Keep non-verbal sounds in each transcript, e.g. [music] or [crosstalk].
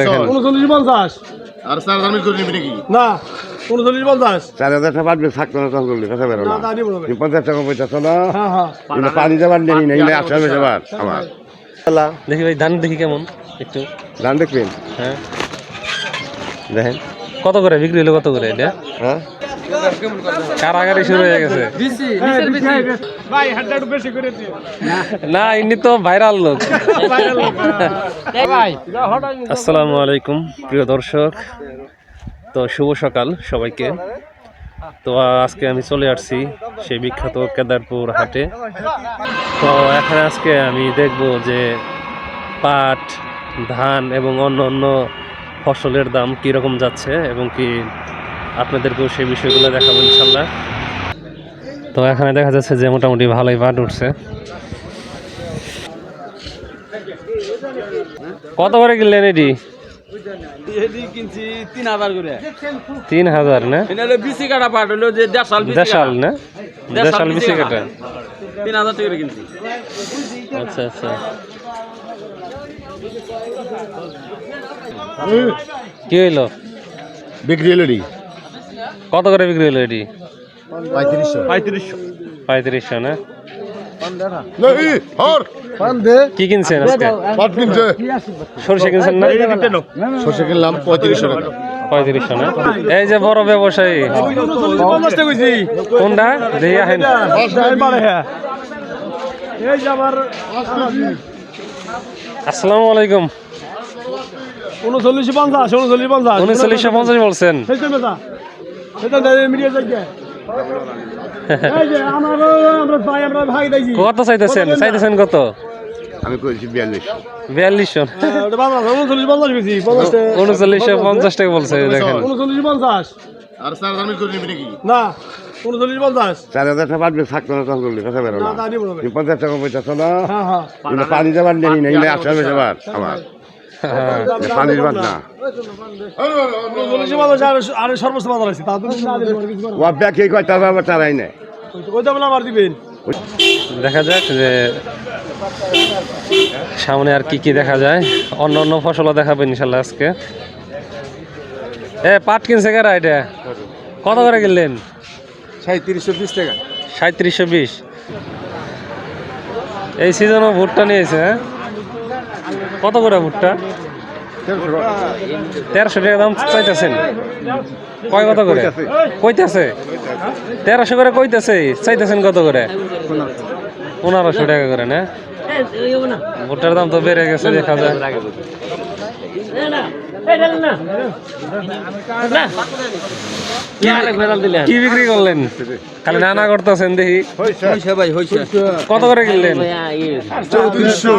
দেখেন। উনচল্লিশ পঞ্চাশ। আর স্যার আমি করে নাকি? না উনচল্লিশ পঞ্চাশ। চার হাজার টাকা বাড়বে থাকতো না তখন করলে কথা বেরো না পঞ্চাশ টাকা পয়সা না হ্যাঁ হ্যাঁ। কিন্তু পানি দেবার নেই না ইলে আসতে হবে সেবার আমার। দেখি ভাই ধান দেখি কেমন একটু। ধান দেখবেন? হ্যাঁ। দেখেন। কত করে বিক্রি হলো কত করে এটা? হ্যাঁ? কারাগারি শুরু হয়ে গেছে। না ইনি তো ভাইরাল লোক। আসসালামু আলাইকুম প্রিয় দর্শক। তো শুভ সকাল সবাইকে। তো আজকে আমি চলে আসছি সেই বিখ্যাত কেদারপুর হাটে। তো এখানে আজকে আমি দেখব যে পাট ধান এবং অন্য অন্য ফসলের দাম কীরকম যাচ্ছে এবং কি আপনাদেরকেও সেই বিষয়গুলো দেখাবো ইনশাল্লাহ। তো এখানে দেখা যাচ্ছে যে মোটামুটি ভালোই পাট উঠছে। কত করে কিনলেন এটি তিন হাজার না? বিসি কাটা পাট হলো যে দেড়শাল দেশাল না? দেশাল দেশাল বিসি বিসি কাটা। কাটা। তিন হাজার টাকা কিনছি। আচ্ছা আচ্ছা। কি হইল? বিক্রি হলো কত করে বিক্রি হলো এটি? পঁয়ত্রিশশো। পঁয়ত্রিশশো। পঁয়ত্রিশশো না? কি কিনছেন সরষে কিনছেন না? সর্ষে কিনলাম পঁয়ত্রিশশো টাকা। পঁয়ত্রিশশো না? এই যে বড় ব্যবসায়ী। কোনটা? দেখি আহেন। আসসালামু আলাইকুম। উনচল্লিশ পঞ্চাশ উনচল্লিশ পঞ্চাশ। উনচল্লিশশো পঞ্চাশ বলছেন। কত চাইতেছেন? চাইতেছেন কত? আমি করেছি বিয়াল্লিশ। বিয়াল্লিশশো ওটা বাংলা উনচল্লিশ পঞ্চাশ গেছি পঞ্চাশ উনচল্লিশশো পঞ্চাশ টাকা বলছে দেখেন। উনচল্লিশ পঞ্চাশ। আর স্যার আমি করে নিবি নাকি? না উনচল্লিশ পঞ্চাশ। চার হাজার টাকা বাড়বে থাকতো না তখন করলে কথা বেরো না। না তা নিব না। ভাই। তুমি পঞ্চাশ টাকা পয়সা হ্যাঁ হ্যাঁ। পানি দেবার নেই না আসতে আমার হ্যাঁ। পানির না। আর সর্বোচ্চ বাজার আছে তা তুমি না দিলে কিছু করো ও ব্যাগ কয় তার বাবা তারাই নেয় কইতে বলে আমার দিবেন। দেখা যাক যে সামনে আর কি কি দেখা যায়। অন্য অন্য ফসলও দেখাবেন ইনশাল্লাহ আজকে। এ পাট কিনছে কারা এটা? কত করে কিনলেন? সাঁত্রিশশো বিশ টাকা। সাঁত্রিশশো বিশ। এই সিজনও ভুট্টা নিয়েছে হ্যাঁ? কত করে ভুট্টা? তেরোশো টাকা দাম চাইতেছেন। কয় কত করে? কইতেছে? তেরোশো করে কইতেছে, চাইতেছেন কত করে? পনেরোশো টাকা করে, না? ভুট্টার দাম তো বেড়ে গেছে, দেখা যায়। কি বিক্রি করলেন? খালি নানা করতেছেন দেখি। হইছে ভাই হইছে কত করে কিনলেন? চৌত্রিশশো।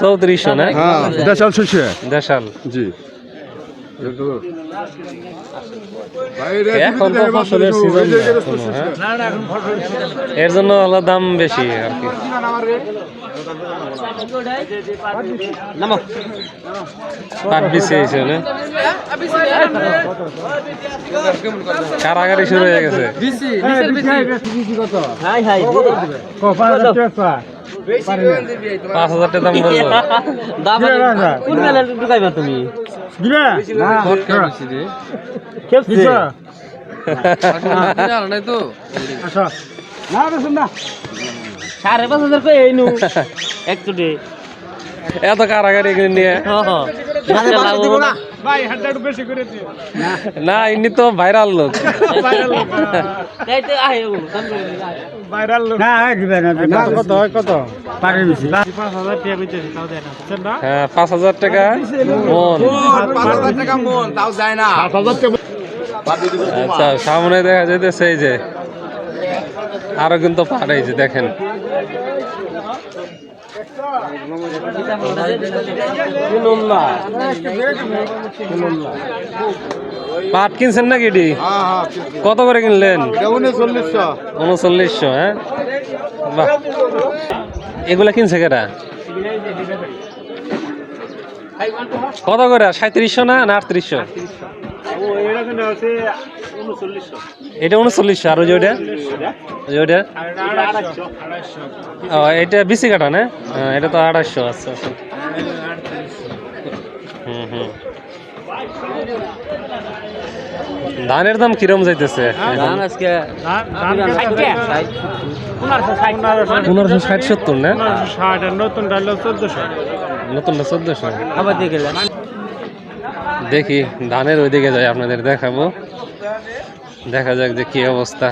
চৌত্রিশশো না? হ্যাঁ। দেশাল। জি। এখন তো ফসলের সিজন এর জন্য আলাদা দাম বেশি আর কি। পাট বেশি না? কারাগারি শুরু হয়ে গেছে। হাই পাঁচ হাজার টাকা দাম ঢুকাইবা তুমি? দিবে? নাই তো আচ্ছা না। বেশ না সাড়ে পাঁচ হাজার কই [laughs] একটুটে এত কারাগারি নিয়ে। ভাই না ইনি তো ভাইরাল লোক। ভাইরাল লোক না দিবে না কত হয় কত? পারে বেশি। 5000 টাকা কইতেছি তাও দেয় না। বুঝছেন না? হ্যাঁ পাঁচ হাজার টাকা মন। পাঁচ হাজার টাকা মন। তাও যায় না। আচ্ছা সামনে দেখা যাইতেছে এই যে। আরও কিন্তু পাট দেখেন। পাট কিনছেন নাকি এটি? কত করে কিনলেন? উনচল্লিশশো হ্যাঁ? বাহ। এগুলা কিনছে কেটা কত করে? সাঁত্রিশশো না আটত্রিশশো? এটা উনচল্লিশশো আর ওই যে ওইটা? ওই ওইটা? ও এটা বিসি কাটা না? এটা তো আড়াইশো আচ্ছা আচ্ছা। হুম হুম। ধানের দাম কিরম যাইতেছে? পনেরোশো ষাট। সত্তর না? ষাট নতুন ডাল চোদ্দশো। নতুনটা চোদ্দশো। আবার দিয়ে গেলে। দেখি ধানের ওইদিকে যাই আপনাদের দেখাবো। দেখা যাক যে কি অবস্থা।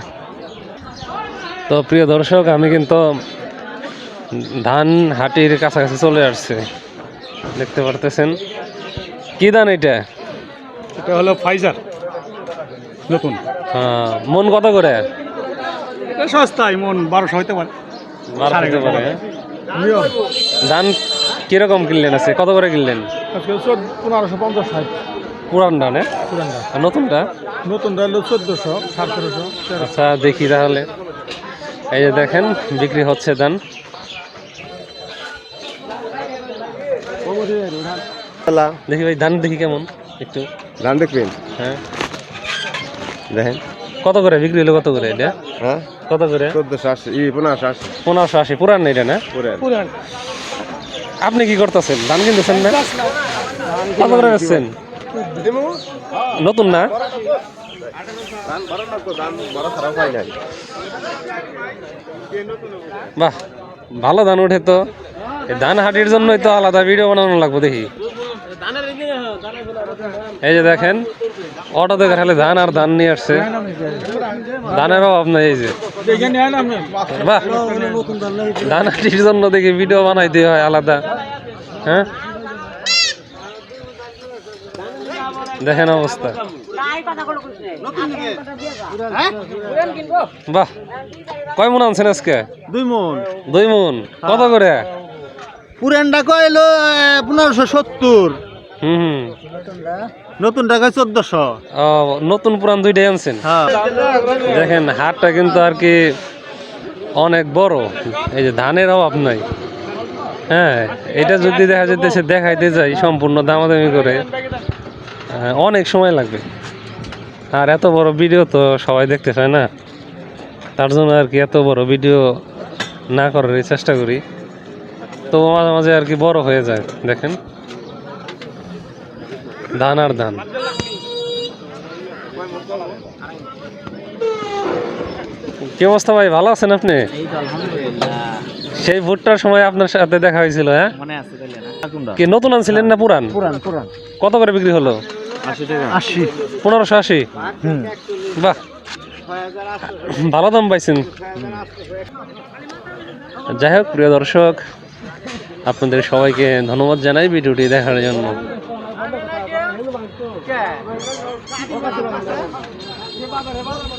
তো প্রিয় দর্শক আমি কিন্তু ধান হাটির কাছাকাছি চলে আসছে। দেখতে পারতেছেন? কি ধান এটা? এটা হলো ফাইজার। নতুন। হ্যাঁ, মন কত করে? সস্তায় মন বারোশো হইতে পারে। হ্যাঁ? ধান কীরকম কিনলেন আছে কত করে কিনলেন? আজকে চোদ্দ পনেরোশো পঞ্চাশ ষাট। পুরান ধান হ্যাঁ? পুরানটা আর নতুনটা নতুন ডাল চোদ্দশো সতেরোশো আচ্ছা দেখি তাহলে। এই যে দেখেন বিক্রি হচ্ছে ধান দেখি ভাই ধান দেখি কেমন? একটু। ধান দেখবেন? হ্যাঁ। দেখেন। কত করে? বিক্রি হলো কত করে এটা? হ্যাঁ? কত করে? চোদ্দশো ই পনেরোশো আসছে পনেরোশো আশি পুরান না এটা না? পুরে আপনি কি করতেছেন? ধান কিনতেছেন না? কত করে বেচছেন? নতুন না? বাহ, ভালো ধান ওঠে তো। ধান হাটির জন্যই তো আলাদা ভিডিও বানানো লাগবে দেখি। এই যে দেখেন অটোতে খালি ধান আর ধান নিয়ে আসছে। ধানের অভাব নাই এই যে। বাহ। ধান হাটির জন্য দেখি ভিডিও বানাইতে হয় আলাদা। হ্যাঁ? দেখেন অবস্থা। বাহ। কয় মন আনছেন আজকে? দুই মন। দুই মন। কত করে? পুরানটা কইলো পনেরোশো সত্তর। হুম হুম। নতুন টাকা চোদ্দশো। ও, নতুন পুরান দুইটাই আনছেন? হ্যাঁ। দেখেন হাটটা কিন্তু আর কি অনেক বড়। এই যে ধানের অভাব নাই। হ্যাঁ এটা যদি দেখা যেতেছে দেখাইতে যাই সম্পূর্ণ দামাদামি করে হ্যাঁ, অনেক সময় লাগবে। আর এত বড় ভিডিও তো সবাই দেখতে চায় না। তার জন্য আর কি এত বড় ভিডিও না করার চেষ্টা করি। তো মাঝে মাঝে আর কি বড় হয়ে যায় দেখেন। ধান আর ধান কি অবস্থা ভাই? ভালো আছেন আপনি? এই তো আলহামদুলিল্লাহ। সেই ভুট্টার সময় আপনার সাথে দেখা হয়েছিল হ্যাঁ? মনে কি নতুন আনছিলেন না পুরান? পুরান পুরান। কত করে বিক্রি হলো? আশি পনেরোশো আশি? বাহ। ভালো দাম পাইছেন। যাই হোক প্রিয় দর্শক আপনাদের সবাইকে ধন্যবাদ জানাই ভিডিওটি দেখার জন্য। ಬರ್ರಿ ಬರ್ರಿ